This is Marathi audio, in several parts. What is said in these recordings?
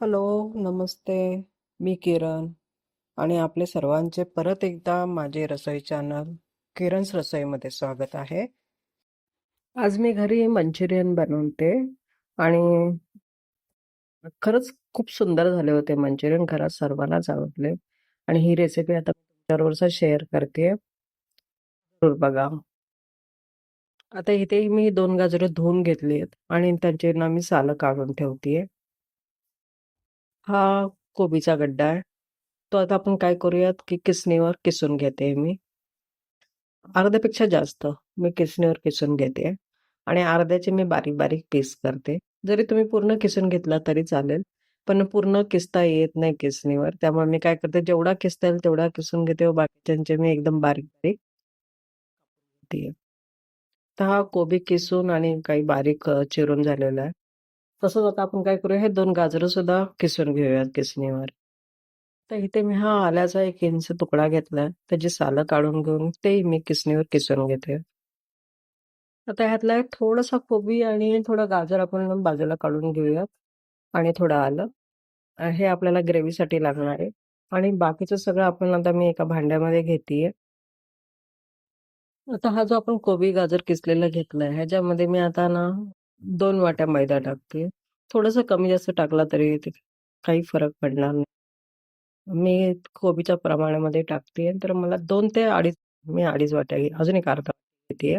हॅलो, नमस्ते. मी किरण आणि आपले सर्वांचे परत एकदा माझे रसोई चॅनल किरण's रसोईमध्ये स्वागत आहे. आज मी घरी मंचुरियन बनवते आणि खरंच खूप सुंदर झाले होते मंचुरियन. घरात सर्वांनाच आवडले आणि ही रेसिपी आता तुमच्याबरोबर शेअर करते. जरूर बघा. आता इथे मी दोन गाजरं धुवून घेतली आहेत आणि त्यांचे ना मी सालं काढून ठेवतेय. हा कोबीचा गड्डा आहे. तो आता आपण काय करूयात की किसणीवर किसून घेते मी. अर्ध्यापेक्षा जास्त मी किसणीवर किसून घेते आणि अर्ध्याचे मी बारीक बारीक पीस करते. जरी तुम्ही पूर्ण किसून घेतला तरी चालेल. पण पूर्ण किसता येत नाही किसणीवर. त्यामुळे मी काय करते जेवढा किसता येईल तेवढा किसून घेते व बाकीच्यांचे मी एकदम बारीक बारीक घेते. तर हा कोबी किसून आणि काही बारीक चिरून झालेला आहे. तसंच आता आपण काय करूया हे दोन गाजरं सुद्धा किसून घेऊयात किसणीवर. तर इथे मी हा आल्याचा एक इंच तुकडा घेतलाय. त्याची सालं काढून घेऊन तेही मी किसणीवर किसून घेते. आता ह्यातला एक थोडासा कोबी आणि थोडं गाजर आपण बाजूला काढून घेऊयात आणि थोडं आलं. हे आपल्याला ग्रेव्हीसाठी लागणार आहे आणि बाकीचं सगळं आपण आता मी एका भांड्यामध्ये घेतेय. आता हा जो आपण कोबी गाजर किसलेला घेतलाय ह्याच्यामध्ये मी आता ना दोन वाट्या मैदा टाकते. थोडंसं कमी जास्त टाकला तरी ते काही फरक पडणार नाही. मी कोबीच्या प्रमाणामध्ये टाकते तर मला दोन ते 2.5 मी 2.5 वाट्या घे अजून एक अर्धा घेते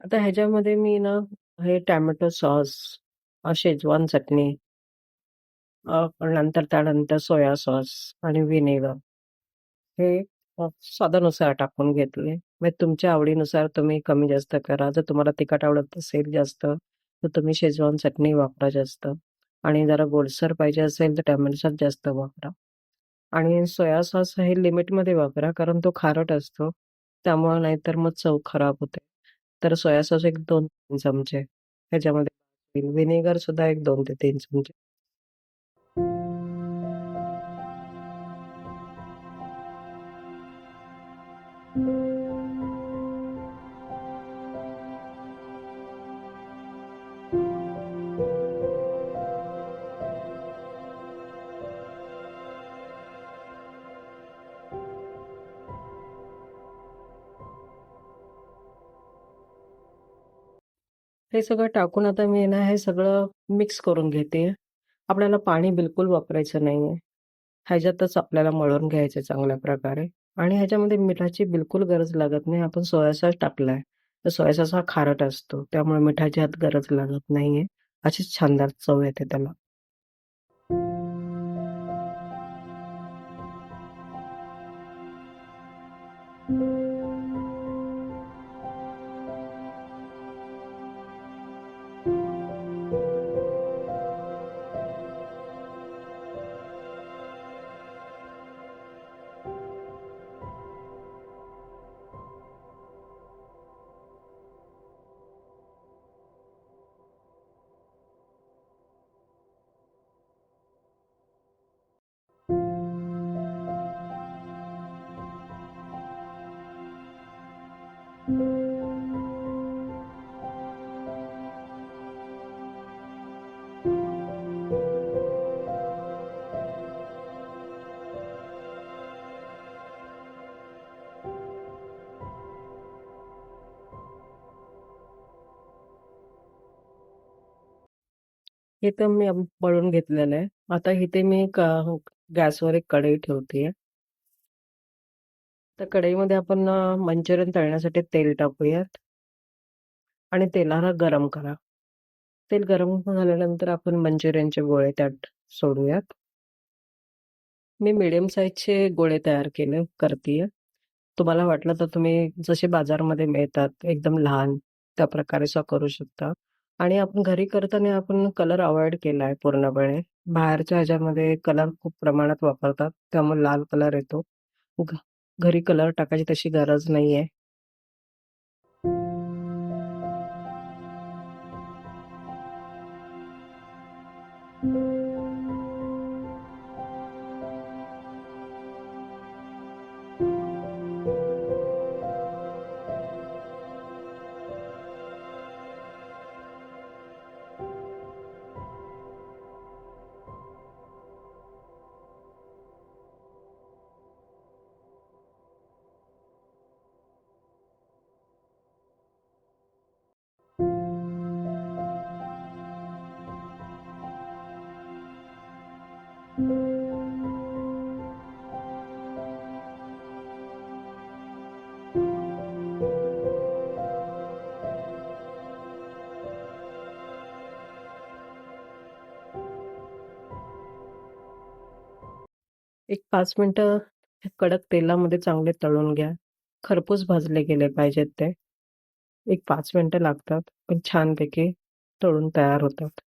आता ह्याच्यामध्ये मी ना हे टॅमॅटो सॉस, शेजवान चटणी नंतर त्यानंतर सोया सॉस आणि व्हिनेगर हे स्वादानुसार टाकून घेतले. म्हणजे तुमच्या आवडीनुसार तुम्ही कमी जास्त करा. जर तुम्हाला तिखट आवडत असेल जास्त तर तुम्ही शेजवान चटणी वापरा जास्त आणि जरा गोडसर पाहिजे असेल तर टोमॅटो जास्त वापरा आणि सोया सॉस हे लिमिटमध्ये वापरा कारण तो खारट असतो. त्यामुळे नाहीतर मग चव खराब होते. तर सोया सॉस एक 2-3 चमचे ह्याच्यामध्ये व्हिनेगर सुद्धा एक दोन ते तीन चमचे. हे सगळं टाकून आता मी ना हे सगळं मिक्स करून घेते. आपल्याला पाणी बिलकुल वापरायचं नाहीये. ह्याच्यातच आपल्याला मळून घ्यायचं चांगल्या प्रकारे आणि ह्याच्यामध्ये मिठाची बिलकुल गरज लागत नाही. आपण सोया सॉस टाकलाय. तर सोया सॉस हा खारट असतो. त्यामुळे मिठाची हात गरज लागत नाहीये. अशीच छानदार चव येते त्याला. हे तर मी अम, मळून घेतलेलं आहे. आता इथे मी क गॅसवर एक कढई ठेवतेय. तर कढईमध्ये आपण मंचुरियन तळण्यासाठी तेल टाकूयात. आणि तेलाला गरम करा. तेल गरम झाल्यानंतर आपण मंचुरियनचे गोळे त्यात सोडूयात. मी मीडियम साईजचे गोळे तयार केले करते तुम्हाला वाटलं तर तुम्ही जसे बाजारमध्ये मिळतात एकदम लहान त्या प्रकारे प्रकारेसुद्धा करू शकता आणि आपण घरी करताना आपण कलर अवॉइड केला आहे पूर्णपणे. बाहेरच्या ह्याच्यामध्ये कलर खूप प्रमाणात वापरतात. त्यामुळे लाल कलर येतो. घरी कलर टाकायची तशी गरज नाही आहे एक पाच मिनिटं कडक तेलामध्ये चांगले तळून घ्या. खरपूस भाजले गेले पाहिजेत ते. एक पाच मिनिटं लागतात, पण छानपैकी तळून तयार होतात.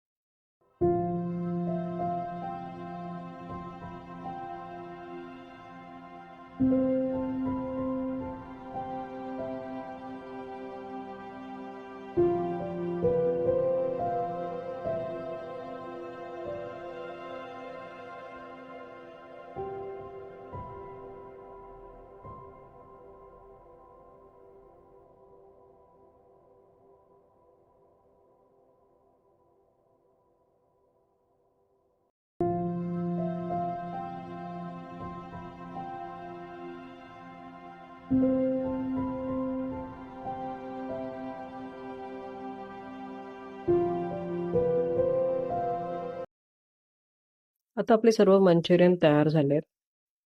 आता आपले सर्व मंचुरियन तयार झालेत.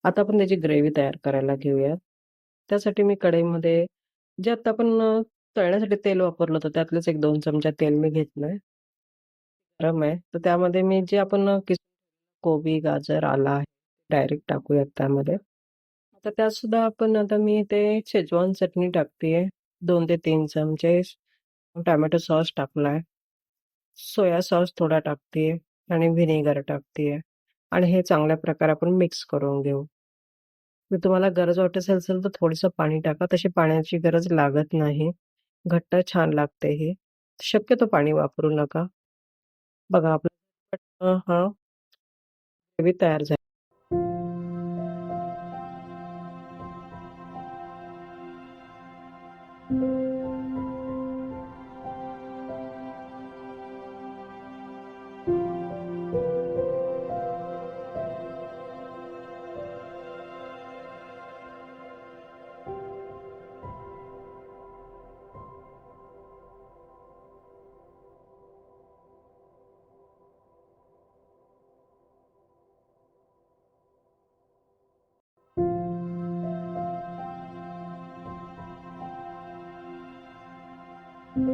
आता आपण त्याची ग्रेव्ही तयार करायला घेऊयात. त्यासाठी मी कढईमध्ये जे आता आपण तळण्यासाठी तेल वापरलं होतं त्यातलेच एक दोन चमचा तेल मी घेतलंय. गरम आहे. तर त्यामध्ये मी जे आपण किस कोबी, गाजर, आला डायरेक्ट टाकूयात त्यामध्ये. तर त्यात सुद्धा आपण आता मी इथे शेजवान चटणी टाकतेय. दोन ते तीन चमचे. टोमॅटो सॉस टाकलाय. सोया सॉस थोडा टाकतेय आणि व्हिनेगर टाकतेय आणि हे चांगल्या प्रकारे आपण मिक्स करून घेऊ. जर तुम्हाला गरज वाटत असेल तर थोडंसं पाणी टाका. तशी पाण्याची गरज लागत नाही. घट्ट छान लागते हे शक्यतो पाणी वापरू नका. बघा आपलं हा ग्रेव्ही तयार झाली. आता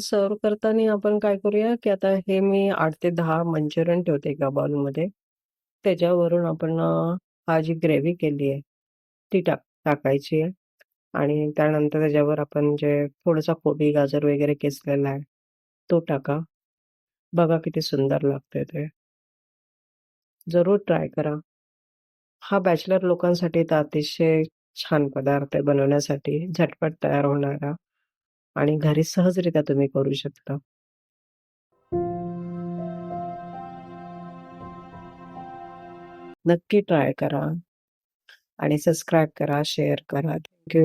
सर्व्ह करताना आपण काय करूया, की आता हे मी आठ ते दहा मंचुरियन ठेवते एका बाउलमध्ये. त्याच्यावरून आपण हा जी ग्रेव्ही केली आहे, ती टाक टाकायची आहे आणि त्यानंतर त्याच्यावर आपण जे थोडंसं कोबी, गाजर वगैरे किसलेला आहे, तो टाका. बघा किती सुंदर लागते ते. जरूर ट्राय करा. हा बॅचलर लोकांसाठी तर अतिशय छान पदार्थ आहे बनवण्यासाठी, झटपट तयार होणारा आणि घरी सहजरित्या तुम्ही करू शकता. नक्की ट्राय करा आणि सबस्क्राईब करा, शेअर करा.